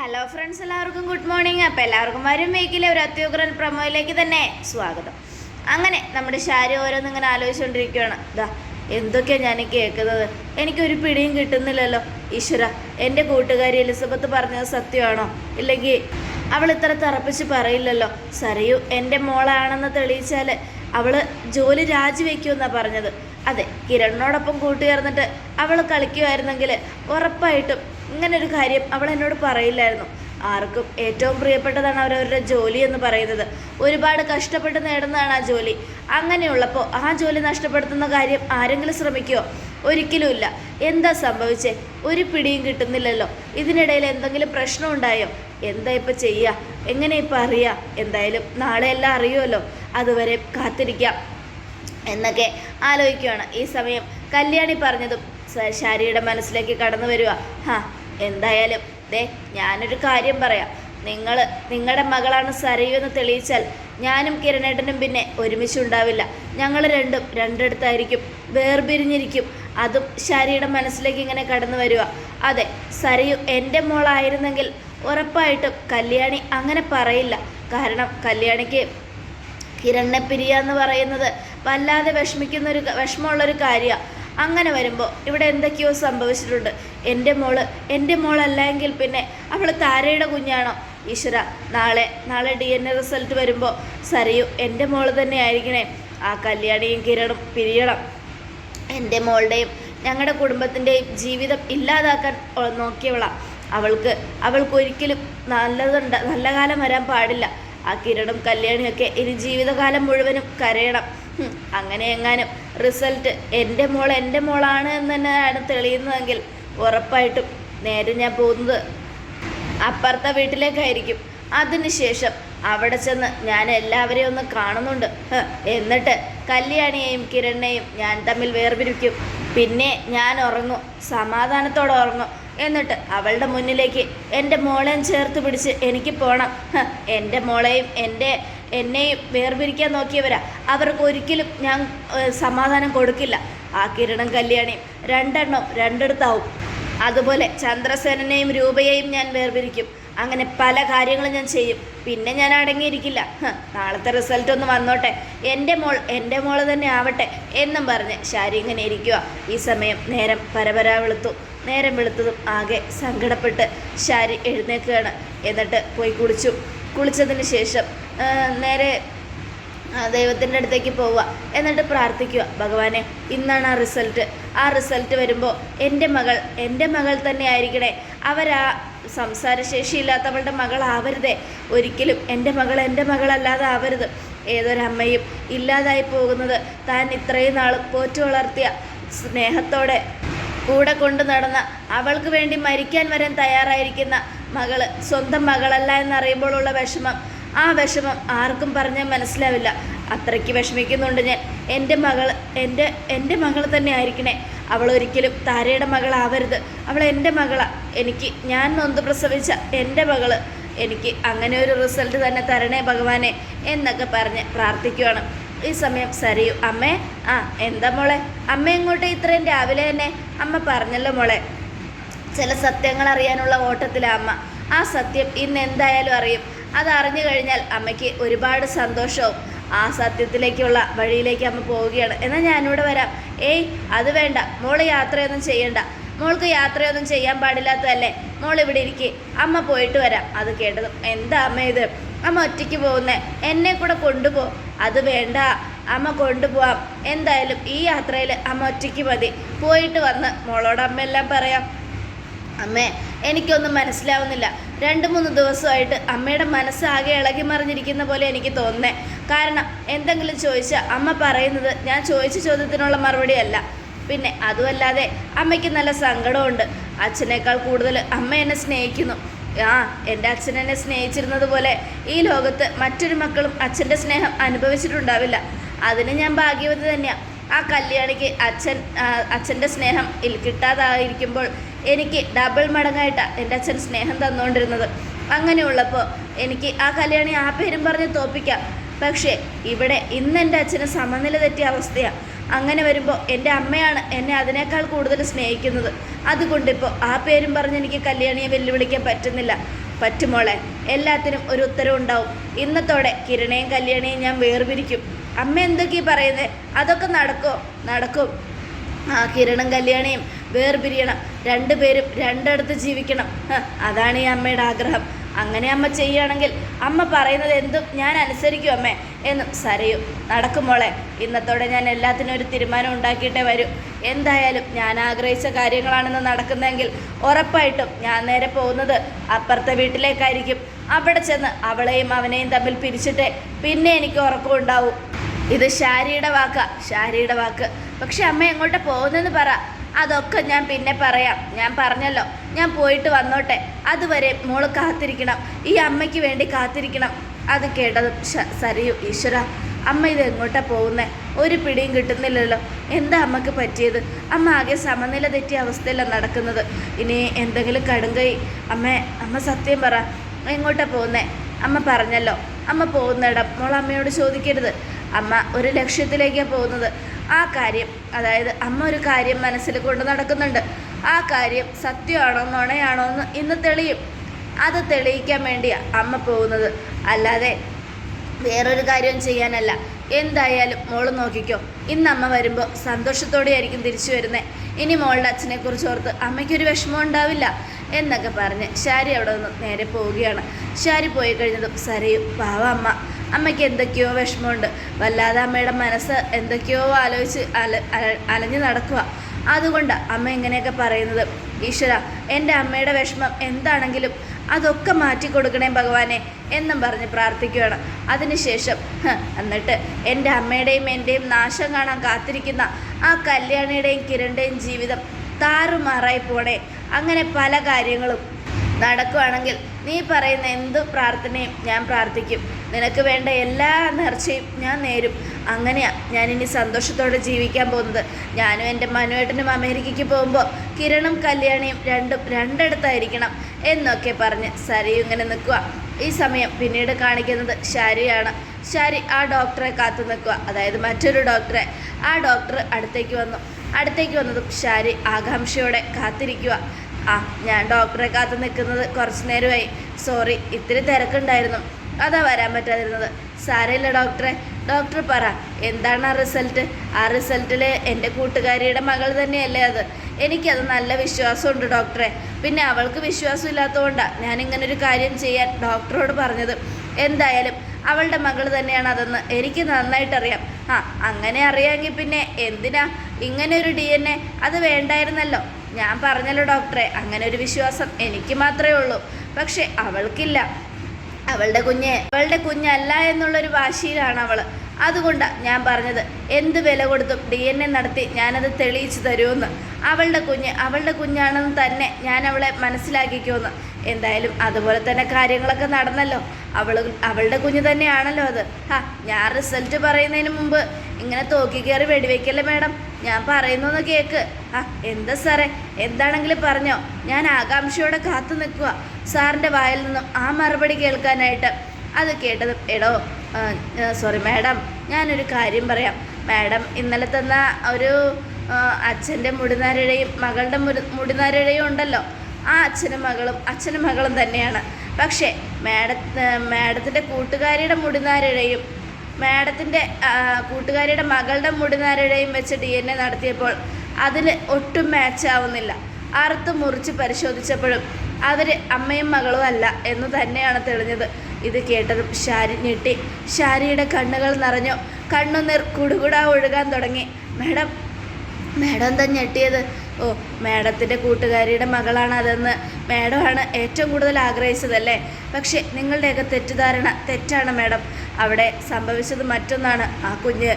Hello friends എല്ലാവർക്കും good morning അപ്പോൾ എല്ലാവർക്കും വരും വീക്കിലെ ഒരു അത്യുഗ്രൻ പ്രമോയിലേക്ക് തന്നെ സ്വാഗതം. അങ്ങനെ നമ്മുടെ ശാരി ഓരോന്ന് ഇങ്ങനെ ആലോചിച്ചുകൊണ്ടിരിക്കുകയാണ് ഇതാ എന്തൊക്കെയാണ് ഞാൻ കേൾക്കുന്നത് എനിക്കൊരു പിടിയും കിട്ടുന്നില്ലല്ലോ. ഈശ്വര എന്റെ കൂട്ടുകാരി എലിസബത്ത് പറഞ്ഞത് സത്യമാണോ? ഇല്ലെങ്കിൽ അവൾ ഇത്ര തറപ്പിച്ച് പറയില്ലല്ലോ? സരയു എന്റെ മോളാണെന്ന് തെളിയിച്ചാൽ അവൾ ജോലി രാജിവെക്കുമെന്നാണ് പറഞ്ഞത്. അതെ കിരണിനോടൊപ്പം കൂട്ടുചേർന്നിട്ട് അവൾ കളിക്കുമായിരുന്നെങ്കിൽ ഉറപ്പായിട്ടും ഇങ്ങനെ ഒരു കാര്യം അവൾ എന്നോട് പറയില്ലായിരുന്നു. ആർക്കും ഏറ്റവും പ്രിയപ്പെട്ടതാണ് അവരവരുടെ ജോലി എന്ന് പറയുന്നത്. ഒരുപാട് കഷ്ടപ്പെട്ട് നേടുന്നതാണ് ആ ജോലി. അങ്ങനെയുള്ളപ്പോൾ ആ ജോലി നഷ്ടപ്പെടുത്തുന്ന കാര്യം ആരെങ്കിലും ശ്രമിക്കുമോ ഒരിക്കലുമില്ല. എന്താ സംഭവിച്ചേ? ഒരു പിടിയും കിട്ടുന്നില്ലല്ലോ. ഇതിനിടയിൽ എന്തെങ്കിലും പ്രശ്നം ഉണ്ടായോ എന്താ ഇപ്പം ചെയ്യുക എങ്ങനെ ഇപ്പം അറിയുക എന്തായാലും നാളെ എല്ലാം അറിയുമല്ലോ. അതുവരെ കാത്തിരിക്കാം. എന്നൊക്കെ ആലോചിക്കുകയാണ് ഈ സമയം കല്യാണി പറഞ്ഞതും ശാരിയുടെ മനസ്സിലേക്ക് കടന്നു വരിക ഹാ എന്തായാലും ദേ ഞാനൊരു കാര്യം പറയാം. നിങ്ങൾ നിങ്ങളുടെ മകളാണ് സരയു എന്ന് തെളിയിച്ചാൽ ഞാനും കിരണേട്ടനും പിന്നെ ഒരുമിച്ച് ഉണ്ടാവില്ല. ഞങ്ങൾ രണ്ടും രണ്ടിടത്തായിരിക്കും വേർപിരിഞ്ഞിരിക്കും. അതും ശാരിയുടെ മനസ്സിലേക്ക് ഇങ്ങനെ കടന്നു വരിക അതെ സരയു എന്റെ മോളായിരുന്നെങ്കിൽ ഉറപ്പായിട്ടും കല്യാണി അങ്ങനെ പറയില്ല. കാരണം കല്യാണിക്ക് കിരണിനെ പിരിയ എന്ന് പറയുന്നത് വല്ലാതെ വിഷമിക്കുന്നൊരു വിഷമമുള്ളൊരു കാര്യമാണ് അങ്ങനെ വരുമ്പോൾ ഇവിടെ എന്തൊക്കെയോ സംഭവിച്ചിട്ടുണ്ട്. എന്റെ മോൾ എന്റെ മോളല്ലെങ്കിൽ പിന്നെ അവൾ താരയുടെ കുഞ്ഞാണോ? ഈശ്വര നാളെ നാളെ ഡി എൻ എ റിസൾട്ട് വരുമ്പോൾ സരയു എന്റെ മോൾ തന്നെ ആയിരിക്കണേ. ആ കല്യാണിയും കിരണും പിരിയണം. എന്റെ മോളുടെയും ഞങ്ങളുടെ കുടുംബത്തിന്റെയും ജീവിതം ഇല്ലാതാക്കാൻ ഒ- നോക്കിയവളാ. അവൾക്ക് അവൾക്ക് ഒരിക്കലും നല്ലതുണ്ട് നല്ല കാലം വരാൻ പാടില്ല. ആ കിരണും കല്യാണിയൊക്കെ ഇനി ജീവിതകാലം മുഴുവനും കരയണം. അങ്ങനെ എങ്ങാനും റിസൾട്ട് എന്റെ മോൾ എന്റെ മോളാണ് എന്ന് തന്നെയാണ് തെളിയുന്നതെങ്കിൽ ഉറപ്പായിട്ടും നേരെ ഞാൻ പോകുന്നത് അപ്പുറത്തെ വീട്ടിലേക്കായിരിക്കും. അതിനുശേഷം അവിടെ ചെന്ന് ഞാൻ എല്ലാവരെയും ഒന്ന് കാണുന്നുണ്ട്. എന്നിട്ട് കല്യാണിയെയും കിരണിനെയും ഞാൻ തമ്മിൽ വേർപിരിക്കും. പിന്നെ ഞാൻ ഉറങ്ങും സമാധാനത്തോടെ ഉറങ്ങും. എന്നിട്ട് അവളുടെ മുന്നിലേക്ക് എന്റെ മോളെയും ചേർത്ത് പിടിച്ച് എനിക്ക് പോകണം എന്റെ മോളെയും എന്റെ എന്നെയും വേർപിരിക്കാൻ നോക്കിയവരാ. അവർക്ക് ഒരിക്കലും ഞാൻ സമാധാനം കൊടുക്കില്ല. ആ കിരണം കല്യാണിയും രണ്ടെണ്ണം രണ്ടിടത്താവും. അതുപോലെ ചന്ദ്രസേനനെയും രൂപയെയും ഞാൻ വേർപിരിക്കും. അങ്ങനെ പല കാര്യങ്ങളും ഞാൻ ചെയ്യും. പിന്നെ ഞാൻ അടങ്ങിയിരിക്കില്ല. നാളത്തെ റിസൾട്ട് ഒന്ന് വന്നോട്ടെ. എന്റെ മോൾ എന്റെ മോൾ തന്നെ ആവട്ടെ എന്നും പറഞ്ഞ് ശാരി ഇങ്ങനെ ഇരിക്കുക ഈ സമയം നേരം പരപരാ വെളുത്തു. നേരം വെളുത്തതും ആകെ സങ്കടപ്പെട്ട് ശാരി എഴുന്നേൽക്കുകയാണ് എന്നിട്ട് പോയി കുളിച്ചു. കുളിച്ചതിന് ശേഷം നേരെ ദൈവത്തിന്റെ അടുത്തേക്ക് പോവുക. എന്നിട്ട് പ്രാർത്ഥിക്കുക. ഭഗവാനെ ഇന്നാണ് ആ റിസൾട്ട് ആ റിസൾട്ട് വരുമ്പോൾ എന്റെ മകൾ എന്റെ മകൾ തന്നെ ആയിരിക്കണേ. അവരാ സംസാരശേഷിയില്ലാത്തവളുടെ മകളാവരുതേ. ഒരിക്കലും എന്റെ മകൾ എന്റെ മകളല്ലാതെ ആവരുത്. ഏതൊരമ്മയും ഇല്ലാതായി പോകുന്നത് താൻ ഇത്രയും നാൾ പോറ്റു വളർത്തിയ സ്നേഹത്തോടെ കൂടെ കൊണ്ടു നടന്ന അവൾക്ക് വേണ്ടി മരിക്കാൻ വരാൻ തയ്യാറായിരിക്കുന്ന മകൾ സ്വന്തം മകളല്ല എന്നറിയുമ്പോഴുള്ള വിഷമം ആ വിഷമം ആർക്കും പറഞ്ഞാൽ മനസ്സിലാവില്ല. അത്രയ്ക്ക് വിഷമിക്കുന്നുണ്ട് ഞാൻ. എന്റെ മകൾ എന്റെ എന്റെ മകൾ തന്നെ ആയിരിക്കണേ. അവൾ ഒരിക്കലും താരയുടെ മകളാവരുത്. അവൾ എന്റെ മകളാണ് എനിക്ക് ഞാൻ നൊന്ത് പ്രസവിച്ച എന്റെ മകൾ എനിക്ക് അങ്ങനെ ഒരു റിസൾട്ട് തന്നെ തരണേ ഭഗവാനെ എന്നൊക്കെ പറഞ്ഞ് പ്രാർത്ഥിക്കുവാണ്. ഈ സമയം സരിയു അമ്മേ ആ എന്താ മോളെ? അമ്മ എങ്ങോട്ട് ഇത്രയും രാവിലെ തന്നെ അമ്മ പറഞ്ഞല്ലോ മോളെ. ചില സത്യങ്ങൾ അറിയാനുള്ള ഓട്ടത്തിലാണ് അമ്മ. ആ സത്യം ഇന്ന് എന്തായാലും അറിയും. അത് അറിഞ്ഞു കഴിഞ്ഞാൽ അമ്മയ്ക്ക് ഒരുപാട് സന്തോഷവും ആ സത്യത്തിലേക്കുള്ള വഴിയിലേക്ക് അമ്മ പോവുകയാണ്. എന്നാൽ ഞാനിവിടെ വരാം. ഏയ് അത് വേണ്ട. മോൾ യാത്രയൊന്നും ചെയ്യണ്ട. മോൾക്ക് യാത്രയൊന്നും ചെയ്യാൻ പാടില്ലാത്തതല്ലേ? മോൾ ഇവിടെ ഇരിക്കെ. അമ്മ പോയിട്ട് വരാം. അത് കേട്ടതും എന്താ അമ്മ ഇത്? അമ്മ ഒറ്റയ്ക്ക് പോകുന്നേ? എന്നെ കൂടെ കൊണ്ടുപോ. അത് വേണ്ട. അമ്മ കൊണ്ടുപോവാം. എന്തായാലും ഈ യാത്രയിൽ അമ്മ ഒറ്റയ്ക്ക് മതി. പോയിട്ട് വന്ന് മോളോട് അമ്മ എല്ലാം പറയാം. അമ്മേ എനിക്കൊന്നും മനസ്സിലാവുന്നില്ല. രണ്ട് മൂന്ന് ദിവസമായിട്ട് അമ്മയുടെ മനസ്സാകെ ഇളകി മറിഞ്ഞിരിക്കുന്ന പോലെ എനിക്ക് തോന്നേ കാരണം എന്തെങ്കിലും ചോദിച്ചാൽ അമ്മ പറയുന്നത് ഞാൻ ചോദിച്ച ചോദ്യത്തിനുള്ള മറുപടിയല്ല പിന്നെ അതുമല്ലാതെ അമ്മയ്ക്ക് നല്ല സങ്കടമുണ്ട്. അച്ഛനേക്കാൾ കൂടുതൽ അമ്മ എന്നെ സ്നേഹിക്കുന്നു. ആ എന്റെ അച്ഛൻ എന്നെ സ്നേഹിച്ചിരുന്നത് പോലെ ഈ ലോകത്ത് മറ്റൊരു മക്കളും അച്ഛന്റെ സ്നേഹം അനുഭവിച്ചിട്ടുണ്ടാവില്ല. അതിന് ഞാൻ ഭാഗ്യവതി തന്നെയാണ് ആ കല്യാണിക്ക് അച്ഛൻ അച്ഛന്റെ സ്നേഹം കിട്ടാതായിരിക്കുമ്പോൾ എനിക്ക് ഡബിൾ മടങ്ങായിട്ടാണ് എന്റെ അച്ഛൻ സ്നേഹം തന്നുകൊണ്ടിരുന്നത് അങ്ങനെയുള്ളപ്പോൾ എനിക്ക് ആ കല്യാണി ആ പേരും പറഞ്ഞ് തോപ്പിക്കാം. പക്ഷേ ഇവിടെ ഇന്ന് എന്റെ അച്ഛന് സമനില തെറ്റിയ അവസ്ഥയാണ് അങ്ങനെ വരുമ്പോൾ എന്റെ അമ്മയാണ് എന്നെ അതിനേക്കാൾ കൂടുതൽ സ്നേഹിക്കുന്നത്. അതുകൊണ്ടിപ്പോൾ ആ പേരും പറഞ്ഞ് എനിക്ക് കല്യാണിയെ വെല്ലുവിളിക്കാൻ പറ്റുന്നില്ല. പറ്റുമോളെ എല്ലാത്തിനും ഒരു ഉത്തരവുണ്ടാവും ഇന്നത്തോടെ കിരണയും കല്യാണിയും ഞാൻ വേർപിരിക്കും. അമ്മ എന്തൊക്കെയാ പറയുന്നത് അതൊക്കെ നടക്കോ? നടക്കും. ആ കിരണും കല്യാണിയും വേർപിരിയണം. രണ്ടുപേരും രണ്ടിടത്ത് ജീവിക്കണം. അതാണ് ഈ അമ്മയുടെ ആഗ്രഹം. അങ്ങനെ അമ്മ ചെയ്യുകയാണെങ്കിൽ അമ്മ പറയുന്നത് എന്തും ഞാൻ അനുസരിക്കും അമ്മേ എന്നും സരയു. നടക്കുമോളെ ഇന്നത്തോടെ ഞാൻ എല്ലാത്തിനും ഒരു തീരുമാനം ഉണ്ടാക്കിയിട്ടേ വരൂ. എന്തായാലും ഞാൻ ആഗ്രഹിച്ച കാര്യങ്ങളാണെന്ന് നടക്കുന്നതെങ്കിൽ ഉറപ്പായിട്ടും ഞാൻ നേരെ പോകുന്നത് അപ്പുറത്തെ വീട്ടിലേക്കായിരിക്കും. അവിടെ ചെന്ന് അവളെയും അവനെയും തമ്മിൽ പിരിച്ചിട്ടേ പിന്നെ എനിക്ക് ഉറക്കം ഉണ്ടാവും. ഇത് ശാരിയുടെ വാക്കാ ശാരിയുടെ വാക്ക്. പക്ഷെ അമ്മ എങ്ങോട്ടാണ് പോകുന്നതെന്ന് പറ. അതൊക്കെ ഞാൻ പിന്നെ പറയാം. ഞാൻ പറഞ്ഞല്ലോ ഞാൻ പോയിട്ട് വന്നോട്ടെ. അതുവരെ മോൾ കാത്തിരിക്കണം. ഈ അമ്മയ്ക്ക് വേണ്ടി കാത്തിരിക്കണം. അത് കേട്ടത് സരിയു ഈശ്വര. അമ്മ ഇത് എങ്ങോട്ടാ പോകുന്നത് ഒരു പിടിയും കിട്ടുന്നില്ലല്ലോ. എന്താ അമ്മയ്ക്ക് പറ്റിയത്? അമ്മ ആകെ സമനില തെറ്റിയ അവസ്ഥയിലാണ് നടക്കുന്നത്. ഇനി എന്തെങ്കിലും കടുങ്കൈ അമ്മ അമ്മ സത്യം പറ. എങ്ങോട്ടാ പോകുന്നേ? അമ്മ പറഞ്ഞല്ലോ. അമ്മ പോകുന്നിടം മോൾ അമ്മയോട് ചോദിക്കരുത്. അമ്മ ഒരു ലക്ഷ്യത്തിലേക്കാണ് പോകുന്നത്. ആ കാര്യം അതായത് അമ്മ ഒരു കാര്യം മനസ്സിൽ കൊണ്ട് നടക്കുന്നുണ്ട്. ആ കാര്യം സത്യമാണോ നുണയാണോ എന്ന് ഇന്ന് തെളിയും. അത് തെളിയിക്കാൻ വേണ്ടിയാണ് അമ്മ പോകുന്നത്. അല്ലാതെ വേറൊരു കാര്യം ചെയ്യാനല്ല. എന്തായാലും മോൾ നോക്കിക്കോ. ഇന്ന് അമ്മ വരുമ്പോൾ സന്തോഷത്തോടെ ആയിരിക്കും തിരിച്ചു വരുന്നത് ഇനി മോളുടെ അച്ഛനെ കുറിച്ച് ഓർത്ത് അമ്മയ്ക്കൊരു വിഷമം ഉണ്ടാവില്ല എന്നൊക്കെ പറഞ്ഞ് ശാരി അവിടെ നിന്ന് നേരെ പോവുകയാണ്. ശാരി പോയി കഴിഞ്ഞതും സരയും പാവ അമ്മ അമ്മയ്ക്ക് എന്തൊക്കെയോ വിഷമമുണ്ട്. വല്ലാതെ അമ്മയുടെ മനസ്സ് എന്തൊക്കെയോ ആലോചിച്ച് അല അല- അലഞ്ഞു നടക്കുക അതുകൊണ്ട് അമ്മ ഇങ്ങനെയൊക്കെ പറയുന്നത്. ഈശ്വര എന്റെ അമ്മയുടെ വിഷമം എന്താണെങ്കിലും അതൊക്കെ മാറ്റി കൊടുക്കണേ ഭഗവാനെ എന്നും പറഞ്ഞ് പ്രാർത്ഥിക്കുകയാണ് അതിനുശേഷം എന്നിട്ട് എന്റെ അമ്മയുടെയും എന്റെയും നാശം കാണാൻ കാത്തിരിക്കുന്ന ആ കല്യാണിയുടെയും കിരണിന്റെയും ജീവിതം താറുമാറായി പോണേ. അങ്ങനെ പല കാര്യങ്ങളും നടക്കുവാണെങ്കിൽ നീ പറയുന്ന എന്ത് പ്രാർത്ഥനയും ഞാൻ പ്രാർത്ഥിക്കും. നിനക്ക് വേണ്ട എല്ലാ നേർച്ചയും ഞാൻ നേരും. അങ്ങനെയാണ് ഞാനിനി സന്തോഷത്തോടെ ജീവിക്കാൻ പോകുന്നത്. ഞാനും എന്റെ മനുവേട്ടനും അമേരിക്കയ്ക്ക് പോകുമ്പോൾ കിരണും കല്യാണിയും രണ്ടും രണ്ടിടത്തായിരിക്കണം എന്നൊക്കെ പറഞ്ഞ് സരയു ഇങ്ങനെ നിൽക്കുക ഈ സമയം പിന്നീട് കാണിക്കുന്നത് ശാരിയാണ്. ശാരി ആ ഡോക്ടറെ കാത്തു നിൽക്കുക അതായത് മറ്റൊരു ഡോക്ടറെ. ആ ഡോക്ടർ അടുത്തേക്ക് വന്നു. അടുത്തേക്ക് വന്നതും ശാരി ആകാംക്ഷയോടെ കാത്തിരിക്കുക ആ ഞാൻ ഡോക്ടറെ കാത്തു നിൽക്കുന്നത് കുറച്ച് നേരമായി. സോറി ഇത്തിരി തിരക്കുണ്ടായിരുന്നു. അതാ വരാൻ പറ്റാതിരുന്നത്. സാരമില്ല ഡോക്ടറെ ഡോക്ടർ പറ എന്താണ് ആ റിസൾട്ട് ആ റിസൾട്ടിൽ എന്റെ കൂട്ടുകാരിയുടെ മകൾ തന്നെയല്ലേ അത്? എനിക്കത് നല്ല വിശ്വാസമുണ്ട് ഡോക്ടറെ പിന്നെ അവൾക്ക് വിശ്വാസം ഇല്ലാത്തതുകൊണ്ടാണ് ഒരു കാര്യം ചെയ്യാൻ ഡോക്ടറോട് പറഞ്ഞത്. എന്തായാലും അവളുടെ മകൾ തന്നെയാണ് അതെന്ന് എനിക്ക് നന്നായിട്ടറിയാം. ആ അങ്ങനെ അറിയാമെങ്കിൽ പിന്നെ എന്തിനാ ഇങ്ങനെ ഒരു ഡി എൻ എ അത് വേണ്ടായിരുന്നല്ലോ. ഞാൻ പറഞ്ഞല്ലോ ഡോക്ടറെ അങ്ങനെ ഒരു വിശ്വാസം എനിക്ക് മാത്രമേ ഉള്ളൂ. പക്ഷെ അവൾക്കില്ല. അവളുടെ കുഞ്ഞ് അവളുടെ കുഞ്ഞല്ല എന്നുള്ളൊരു വാശിയിലാണ് അവൾ അതുകൊണ്ടാണ് ഞാൻ പറഞ്ഞത് എന്ത് വില കൊടുത്തും ഡി എൻ എ നടത്തി ഞാനത് തെളിയിച്ചു തരുമെന്ന്. അവളുടെ കുഞ്ഞ് അവളുടെ കുഞ്ഞാണെന്ന് തന്നെ ഞാൻ അവളെ മനസ്സിലാക്കിക്കുമെന്ന് എന്തായാലും അതുപോലെ തന്നെ കാര്യങ്ങളൊക്കെ നടന്നല്ലോ. അവൾ അവളുടെ കുഞ്ഞ് തന്നെയാണല്ലോ അത്. ആ ഞാൻ റിസൾട്ട് പറയുന്നതിന് മുമ്പ് ഇങ്ങനെ തോക്കി കയറി വെടിവെക്കല്ലേ മാഡം? ഞാൻ പറയുന്നൊന്ന് കേക്ക്. ആ എന്താ സാറേ? എന്താണെങ്കിലും പറഞ്ഞോ. ഞാൻ ആകാംക്ഷയോടെ കാത്തു നിൽക്കുക സാറിന്റെ വായിൽ നിന്നും ആ മറുപടി കേൾക്കാനായിട്ട് അത് കേട്ടത് എടോ സോറി മാഡം ഞാനൊരു കാര്യം പറയാം. മാഡം ഇന്നലെ തന്ന ഒരു അച്ഛന്റെ മുടിനാരുടെയും മകളുടെ മുടി മുടിനാരുടെയും ഉണ്ടല്ലോ. ആ അച്ഛനും മകളും അച്ഛനും മകളും തന്നെയാണ്. പക്ഷേ മാഡ മാഡത്തിന്റെ കൂട്ടുകാരിയുടെ മുടിനാരുടെയും മാഡത്തിന്റെ കൂട്ടുകാരിയുടെ മകളുടെ മുടിനാരുടെയും വെച്ച് ഡി എൻ എ നടത്തിയപ്പോൾ അതിന് ഒട്ടും മാച്ച് ആവുന്നില്ല. അറുത്ത് മുറിച്ച് പരിശോധിച്ചപ്പോഴും അവർ അമ്മയും മകളും അല്ല എന്ന് തന്നെയാണ് തെളിഞ്ഞത്. ഇത് കേട്ടതും ഷാരി ഞെട്ടി. ഷാരിയുടെ കണ്ണുകൾ നിറഞ്ഞു. കണ്ണുനീർ കുടുകുടാ ഒഴുകാൻ തുടങ്ങി. മാഡം മാഡം എന്താ ഞെട്ടിയത്? ഓ മാഡത്തിന്റെ കൂട്ടുകാരിയുടെ മകളാണ് അതെന്ന്. മാഡമാണ് ഏറ്റവും കൂടുതൽ ആഗ്രഹിച്ചതല്ലേ? പക്ഷേ നിങ്ങളുടെയൊക്കെ തെറ്റിദ്ധാരണ തെറ്റാണ് മാഡം. അവിടെ സംഭവിച്ചത് മറ്റൊന്നാണ്. ആ കുഞ്ഞ്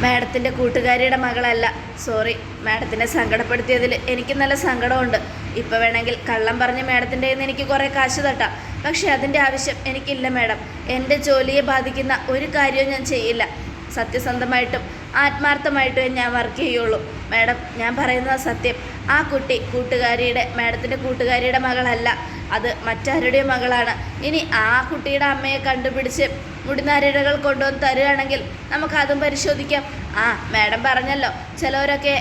മാഡത്തിന്റെ കൂട്ടുകാരിയുടെ മകളല്ല. സോറി മാഡത്തിനെ സങ്കടപ്പെടുത്തിയതിൽ എനിക്ക് നല്ല സങ്കടമുണ്ട്. ഇപ്പോൾ വേണമെങ്കിൽ കള്ളം പറഞ്ഞ മാഡത്തിന്റെ നിന്ന് എനിക്ക് കുറേ കാശ് തട്ടാം. പക്ഷേ അതിന്റെ ആവശ്യം എനിക്കില്ല മാഡം. എന്റെ ജോലിയെ ബാധിക്കുന്ന ഒരു കാര്യവും ഞാൻ ചെയ്യില്ല. സത്യസന്ധമായിട്ടും ആത്മാർത്ഥമായിട്ടും ഞാൻ വർക്ക് ചെയ്യുള്ളൂ. മാഡം ഞാൻ പറയുന്നത് സത്യം. ആ കുട്ടി കൂട്ടുകാരിയുടെ മാഡത്തിന്റെ കൂട്ടുകാരിയുടെ മകളല്ല. അത് മറ്റാരുടെയും മകളാണ്. ഇനി ആ കുട്ടിയുടെ അമ്മയെ കണ്ടുപിടിച്ച് മുടിനാരിഴകൾ കൊണ്ടുവന്ന് തരുകയാണെങ്കിൽ നമുക്കതും പരിശോധിക്കാം. ആ മാഡം പറഞ്ഞല്ലോ. ചിലവരൊക്കെ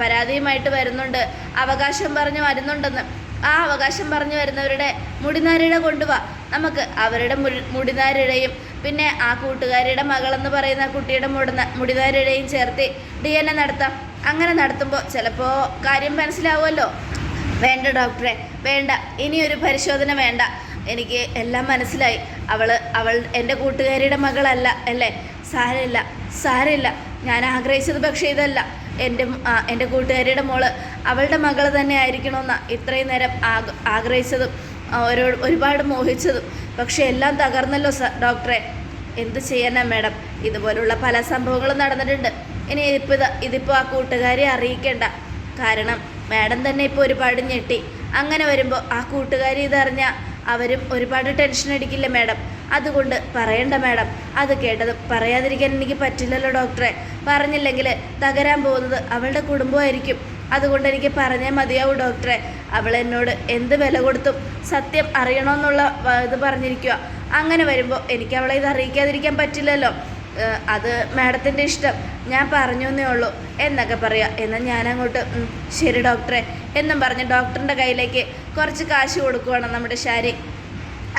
പരാതിയുമായിട്ട് വരുന്നുണ്ട്. അവകാശം പറഞ്ഞ് വരുന്നുണ്ടെന്ന്. ആ അവകാശം പറഞ്ഞു വരുന്നവരുടെ മുടിനാരിഴ കൊണ്ടുപോവാ നമുക്ക് അവരുടെ മുടി മുടിനാരിഴയും പിന്നെ ആ കൂട്ടുകാരിയുടെ മകളെന്ന് പറയുന്ന കുട്ടിയുടെ മുടന മുടിനാരിഴയും ചേർത്ത് ഡി എൻ എ നടത്താം. അങ്ങനെ നടത്തുമ്പോൾ ചിലപ്പോൾ കാര്യം മനസ്സിലാവുമല്ലോ. വേണ്ട ഡോക്ടറെ വേണ്ട. ഇനിയൊരു പരിശോധന വേണ്ട. എനിക്ക് എല്ലാം മനസ്സിലായി. അവൾ അവൾ എന്റെ കൂട്ടുകാരിയുടെ മകളല്ല അല്ലേ? സാരമില്ല സാരമില്ല. ഞാൻ ആഗ്രഹിച്ചത് പക്ഷേ ഇതല്ല. എന്റെ എന്റെ കൂട്ടുകാരിയുടെ മോൾ അവളുടെ മകൾ തന്നെ ആയിരിക്കണമെന്നാണ് ഇത്രയും നേരം ആഗ് ആഗ്രഹിച്ചതും ഒരു ഒരുപാട് മോഹിച്ചതും. പക്ഷേ എല്ലാം തകർന്നല്ലോ ഡോക്ടറെ. എന്ത് ചെയ്യാനാ മാഡം? ഇതുപോലുള്ള പല സംഭവങ്ങളും നടന്നിട്ടുണ്ട്. ഇനി ഇപ്പോൾ ഇത് ഇതിപ്പോൾ ആ കൂട്ടുകാരെ അറിയിക്കേണ്ട. കാരണം മാഡം തന്നെ ഇപ്പോൾ ഒരുപാട് ഞെട്ടി. അങ്ങനെ വരുമ്പോൾ ആ കൂട്ടുകാരി ഇതറിഞ്ഞാൽ അവരും ഒരുപാട് ടെൻഷൻ അടിക്കില്ല മാഡം? അതുകൊണ്ട് പറയണ്ട മാഡം. അത് കേട്ടത് പറയാതിരിക്കാൻ എനിക്ക് പറ്റില്ലല്ലോ ഡോക്ടറെ. പറഞ്ഞില്ലെങ്കിൽ തകരാൻ പോകുന്നത് അവളുടെ കുടുംബമായിരിക്കും. അതുകൊണ്ട് എനിക്ക് പറഞ്ഞേ മതിയാവൂ ഡോക്ടറെ. അവൾ എന്നോട് എന്ത് വില കൊടുത്തും സത്യം അറിയണമെന്നുള്ള ഇത് പറഞ്ഞിരിക്കുക അങ്ങനെ വരുമ്പോൾ എനിക്ക് അവളെ ഇത് അറിയിക്കാതിരിക്കാൻ പറ്റില്ലല്ലോ. അത് മാഡത്തിന്റെ ഇഷ്ടം. ഞാൻ പറഞ്ഞു എന്നേ ഉള്ളൂ. എന്നൊക്കെ പറയാം. എന്നാൽ ഞാനങ്ങോട്ട് "ഉം, ശരി ഡോക്ടറെ. എന്നും പറഞ്ഞ് ഡോക്ടറിന്റെ കയ്യിലേക്ക് കുറച്ച് കാശ് കൊടുക്കുവാണ് നമ്മുടെ ശാരി.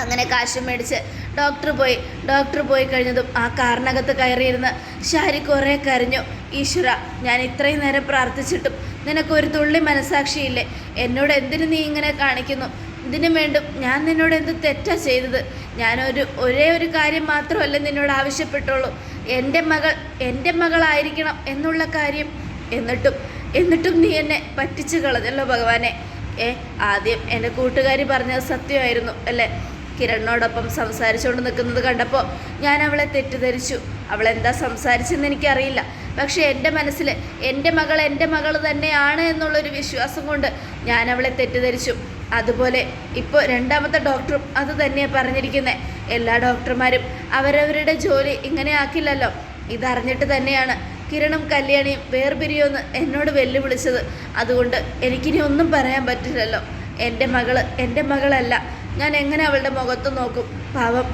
അങ്ങനെ കാശ് മേടിച്ച് ഡോക്ടർ പോയി. ഡോക്ടർ പോയി കഴിഞ്ഞതും ആ കാറിനകത്ത് കയറിയിരുന്ന് ഷാരി കുറേ കരഞ്ഞു. ഈശ്വര ഞാൻ ഇത്രയും നേരം പ്രാർത്ഥിച്ചിട്ടും നിനക്ക് ഒരു തുള്ളി മനസാക്ഷിയില്ലേ? എന്നോട് എന്തിനു നീ ഇങ്ങനെ കാണിക്കുന്നു? ഇതിനു വേണ്ടും ഞാൻ നിന്നോട് എന്ത് തെറ്റാ ചെയ്തത്? ഞാനൊരു ഒരേ ഒരു കാര്യം മാത്രമല്ല നിന്നോട് ആവശ്യപ്പെട്ടുള്ളൂ. എന്റെ മകൾ എന്റെ മകളായിരിക്കണം എന്നുള്ള കാര്യം. എന്നിട്ടും എന്നിട്ടും നീ എന്നെ പറ്റിച്ചു കളഞ്ഞല്ലോ ഭഗവാനെ. ഏ ആദ്യം എന്റെ കൂട്ടുകാരി പറഞ്ഞത് സത്യമായിരുന്നു അല്ലേ? കിരണിനോടൊപ്പം സംസാരിച്ചുകൊണ്ട് നിൽക്കുന്നത് കണ്ടപ്പോൾ ഞാൻ അവളെ തെറ്റിദ്ധരിച്ചു. അവൾ എന്താ സംസാരിച്ചെന്ന് എനിക്കറിയില്ല. പക്ഷേ എന്റെ മനസ്സിൽ എന്റെ മകൾ എന്റെ മകൾ തന്നെയാണ് എന്നുള്ളൊരു വിശ്വാസം കൊണ്ട് ഞാൻ അവളെ തെറ്റിദ്ധരിച്ചു. അതുപോലെ ഇപ്പോൾ രണ്ടാമത്തെ ഡോക്ടറും അത് തന്നെയാണ് പറഞ്ഞിരിക്കുന്നത്. എല്ലാ ഡോക്ടർമാരും അവരവരുടെ ജോലി ഇങ്ങനെ ആക്കില്ലല്ലോ. ഇതറിഞ്ഞിട്ട് തന്നെയാണ് കിരണും കല്യാണിയും വേർപിരിയോന്ന് എന്നോട് വെല്ലുവിളിച്ചത്. അതുകൊണ്ട് എനിക്കിനി ഒന്നും പറയാൻ പറ്റില്ലല്ലോ. എന്റെ മകൾ എന്റെ മകളല്ല. ഞാൻ എങ്ങനെ അവളുടെ മുഖത്ത് നോക്കും? പാവം.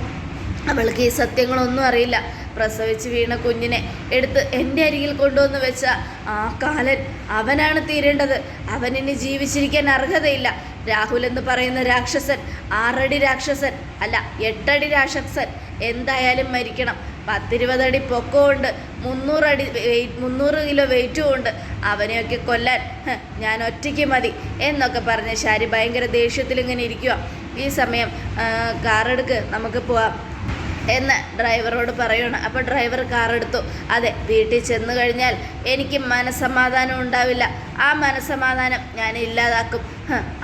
അവൾക്ക് ഈ സത്യങ്ങളൊന്നും അറിയില്ല. പ്രസവിച്ച് വീണ കുഞ്ഞിനെ എടുത്ത് എന്റെ അരികിൽ കൊണ്ടുവന്ന് വെച്ച ആ കാലൻ അവനാണ് തീരേണ്ടത്. അവനിനി ജീവിച്ചിരിക്കാൻ അർഹതയില്ല. രാഹുൽ എന്ന് പറയുന്ന രാക്ഷസൻ ആറടി രാക്ഷസൻ അല്ല എട്ടടി രാക്ഷസൻ എന്തായാലും മരിക്കണം. പത്തിരുപതടി പൊക്കമുണ്ട്. മുന്നൂറടി വെയിറ്റ് മുന്നൂറ് കിലോ വെയിറ്റും ഉണ്ട്. അവനെയൊക്കെ കൊല്ലാൻ ഞാൻ ഒറ്റയ്ക്ക് മതി എന്നൊക്കെ പറഞ്ഞ് ശാരി ഭയങ്കര ദേഷ്യത്തിൽ ഇങ്ങനെ ഇരിക്കുക ഈ സമയം കാറെടുക്ക് നമുക്ക് പോവാം എന്ന് ഡ്രൈവറോട് പറയണം. അപ്പോൾ ഡ്രൈവർ കാർ എടുത്തു. അതെ വീട്ടിൽ ചെന്ന് കഴിഞ്ഞാൽ എനിക്ക് മനസ്സമാധാനം ഉണ്ടാവില്ല. ആ മനസ്സമാധാനം ഞാൻ ഇല്ലാതാക്കും.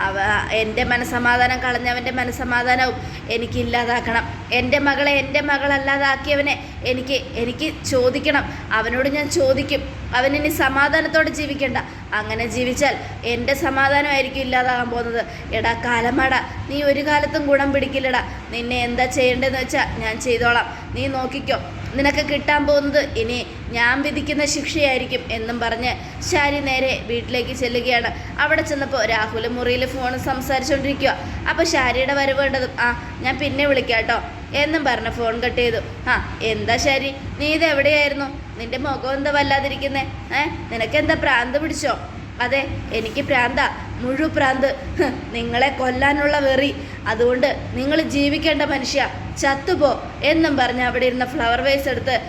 അവ എന്റെ മനസ്സമാധാനം കളഞ്ഞവന്റെ മനസ്സമാധാനവും എനിക്ക് ഇല്ലാതാക്കണം. എന്റെ മകളെ എന്റെ മകളല്ലാതാക്കിയവനെ എനിക്ക് എനിക്ക് ചോദിക്കണം. അവനോട് ഞാൻ ചോദിക്കും. അവൻ ഇനി സമാധാനത്തോടെ ജീവിക്കണ്ട. അങ്ങനെ ജീവിച്ചാൽ എന്റെ സമാധാനമായിരിക്കും ഇല്ലാതാകാൻ പോകുന്നത്. എടാ കാലമാട. നീ ഒരു കാലത്തും ഗുണം പിടിക്കില്ലടാ. നിന്നെ എന്താ ചെയ്യേണ്ടതെന്ന് വെച്ചാൽ ഞാൻ ചെയ്തോളാം. നീ നോക്കിക്കോ. നിനക്ക് കിട്ടാൻ പോകുന്നത് ഇനി ഞാൻ വിധിക്കുന്ന ശിക്ഷയായിരിക്കും എന്നും പറഞ്ഞ് ശാരി നേരെ വീട്ടിലേക്ക് ചെല്ലുകയാണ്. അവിടെ ചെന്നപ്പോൾ രാഹുൽ മുറിയിൽ ഫോൺ സംസാരിച്ചുകൊണ്ടിരിക്കുക അപ്പോൾ ശാരിയുടെ വരവ് കണ്ടതും ആ ഞാൻ പിന്നെ വിളിക്കാം കേട്ടോ എന്നും പറഞ്ഞ് ഫോൺ കട്ട് ചെയ്തു. ആ എന്താ ശരി? നീ ഇത് എവിടെയായിരുന്നു? നിന്റെ മുഖം എന്താ വല്ലാതിരിക്കുന്നേ? ഏ നിനക്കെന്താ പ്രാന്ത് പിടിച്ചോ? അതെ എനിക്ക് പ്രാന്ത. മുഴു പ്രാന്ത്. നിങ്ങളെ കൊല്ലാനുള്ള വെറി. അതുകൊണ്ട് നിങ്ങൾ ജീവിക്കേണ്ട മനുഷ്യ ചത്തുപോ എന്നും പറഞ്ഞ് അവിടെ ഇരുന്ന ഫ്ലവർ വേസ് എടുത്ത്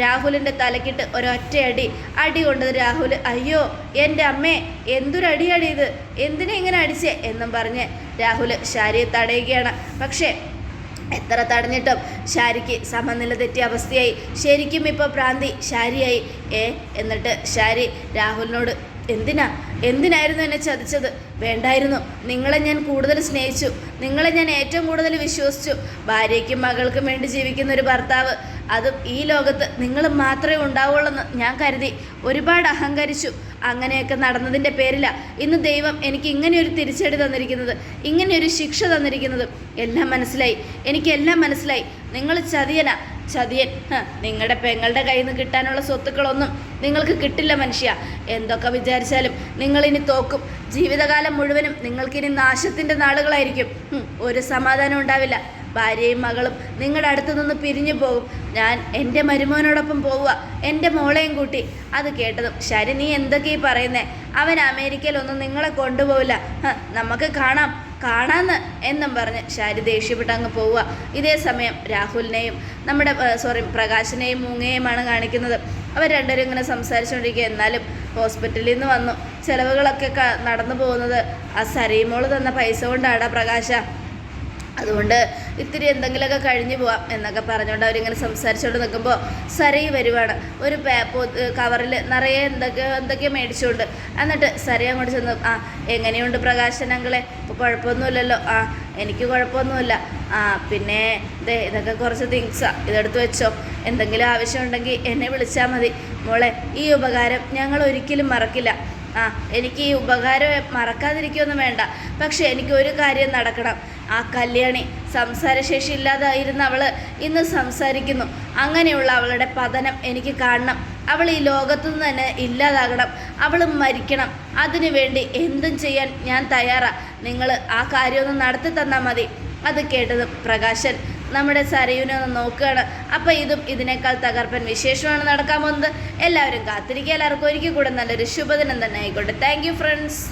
രാഹുലിന്റെ തലക്കിട്ട് ഒരൊറ്റയടി. അടി കൊണ്ടത് രാഹുൽ അയ്യോ എന്റെ അമ്മേ എന്തൊരടിയടി ഇത്? എന്തിനെ ഇങ്ങനെ അടിച്ചേ? എന്നും പറഞ്ഞ് രാഹുൽ ശാരിയെ തടയുകയാണ്. പക്ഷേ എത്ര തടഞ്ഞിട്ടും ഷാരിക്ക് സമനില തെറ്റിയ അവസ്ഥയായി. ശരിക്കും ഇപ്പോൾ പ്രാന്തി ഷാരിയായി ഏ? എന്നിട്ട് ഷാരി രാഹുലിനോട് എന്തിനാ? എന്തിനായിരുന്നു എന്നെ ചതിച്ചത്? വേണ്ടായിരുന്നു. നിങ്ങളെ ഞാൻ കൂടുതൽ സ്നേഹിച്ചു. നിങ്ങളെ ഞാൻ ഏറ്റവും കൂടുതൽ വിശ്വസിച്ചു. ഭാര്യയ്ക്കും മകൾക്കും വേണ്ടി ജീവിക്കുന്ന ഒരു ഭർത്താവ് അതും ഈ ലോകത്ത് നിങ്ങൾ മാത്രമേ ഉണ്ടാവുള്ളൂ ഞാൻ കരുതി. ഒരുപാട് അഹങ്കരിച്ചു. അങ്ങനെയൊക്കെ നടന്നതിന്റെ പേരിലാണ് ഇന്ന് ദൈവം എനിക്ക് ഇങ്ങനെയൊരു തിരിച്ചടി തന്നിരിക്കുന്നത് ഇങ്ങനെയൊരു ശിക്ഷ തന്നിരിക്കുന്നത്. എല്ലാം മനസ്സിലായി. എനിക്കെല്ലാം മനസ്സിലായി. നിങ്ങൾ ചതിയന. ചതിയൻ. നിങ്ങളുടെ പെങ്ങളുടെ കയ്യിൽ നിന്ന് കിട്ടാനുള്ള സ്വത്തുക്കളൊന്നും നിങ്ങൾക്ക് കിട്ടില്ല മനുഷ്യ. എന്തൊക്കെ വിചാരിച്ചാലും നിങ്ങളിനി തോക്കും. ജീവിതകാലം മുഴുവനും നിങ്ങൾക്കിനി നാശത്തിന്റെ നാളുകളായിരിക്കും. ഒരു സമാധാനം ഉണ്ടാവില്ല. ഭാര്യയും മകളും നിങ്ങളുടെ അടുത്ത് നിന്ന് പിരിഞ്ഞു പോകും. ഞാൻ എന്റെ മരുമോനോടൊപ്പം പോവുക എന്റെ മോളെയും കൂട്ടി. അത് കേട്ടതും ശരി നീ എന്തൊക്കെയാ പറയുന്നേ? അവൻ അമേരിക്കയിലൊന്നും നിങ്ങളെ കൊണ്ടുപോവില്ല. നമുക്ക് കാണാം കാണാന്ന് എന്നും പറഞ്ഞ് ശാരി ദേഷ്യപ്പെട്ട് അങ്ങ് പോവുക. ഇതേ സമയം രാഹുലിനെയും നമ്മുടെ സോറി പ്രകാശിനെയും മൂങ്ങയെയുമാണ് കാണിക്കുന്നത്. അവർ രണ്ടുപേരും ഇങ്ങനെ സംസാരിച്ചുകൊണ്ടിരിക്കുക എന്നാലും ഹോസ്പിറ്റലിൽ നിന്ന് വന്നു. ചിലവുകളൊക്കെ നടന്നു പോകുന്നത് ആ സരീമോൾ തന്ന പൈസ കൊണ്ടാടാ പ്രകാശ. അതുകൊണ്ട് ഇത്തിരി എന്തെങ്കിലുമൊക്കെ കഴിഞ്ഞു പോവാം എന്നൊക്കെ പറഞ്ഞുകൊണ്ട് അവരിങ്ങനെ സംസാരിച്ചുകൊണ്ട് നിൽക്കുമ്പോൾ സരൈ വരുവാണ്. ഒരു കവറിൽ നിറയെ എന്തൊക്കെയോ എന്തൊക്കെയോ മേടിച്ചുകൊണ്ട് എന്നിട്ട് സരൈ അങ്ങോട്ട് ചെന്ന് ആ എങ്ങനെയുണ്ട് പ്രകാശനങ്ങളെ ഇപ്പോൾ കുഴപ്പമൊന്നുമില്ലല്ലോ. ആ എനിക്ക് കുഴപ്പമൊന്നുമില്ല. ആ പിന്നെ ദേ ഇതൊക്കെ കുറച്ച് തിങ്സാണ് ഇതെടുത്ത് വെച്ചോ. എന്തെങ്കിലും ആവശ്യമുണ്ടെങ്കിൽ എന്നെ വിളിച്ചാൽ മതി. മോളെ ഈ ഉപകാരം ഞങ്ങൾ ഒരിക്കലും മറക്കില്ല. ആ എനിക്ക് ഈ ഉപകാരം മറക്കാതിരിക്കുകയൊന്നും വേണ്ട. പക്ഷെ എനിക്ക് ഒരു കാര്യം നടക്കണം. ആ കല്യാണി സംസാരശേഷി ഇല്ലാതായിരുന്ന അവൾ ഇന്ന് സംസാരിക്കുന്നു. അങ്ങനെയുള്ള അവളുടെ പതനം എനിക്ക് കാണണം. അവൾ ഈ ലോകത്തു നിന്ന് തന്നെ ഇല്ലാതാകണം. അവൾ മരിക്കണം. അതിനു വേണ്ടി എന്തും ചെയ്യാൻ ഞാൻ തയ്യാറാണ് നിങ്ങൾ ആ കാര്യമൊന്ന് നടത്തി തന്നാൽ മതി. അത് കേട്ടതും പ്രകാശൻ നമ്മുടെ സരയുനെ ഒന്ന് നോക്കുകയാണ്. അപ്പം ഇതും ഇതിനേക്കാൾ തകർപ്പൻ വിശേഷമാണ് നടക്കാൻ പോകുന്നത്. എല്ലാവരും കാത്തിരിക്കുക. എല്ലാവർക്കും ഒരിക്കൽ കൂടെ നല്ലൊരു ശുഭദിനം തന്നെ ആയിക്കോട്ടെ. Thank friends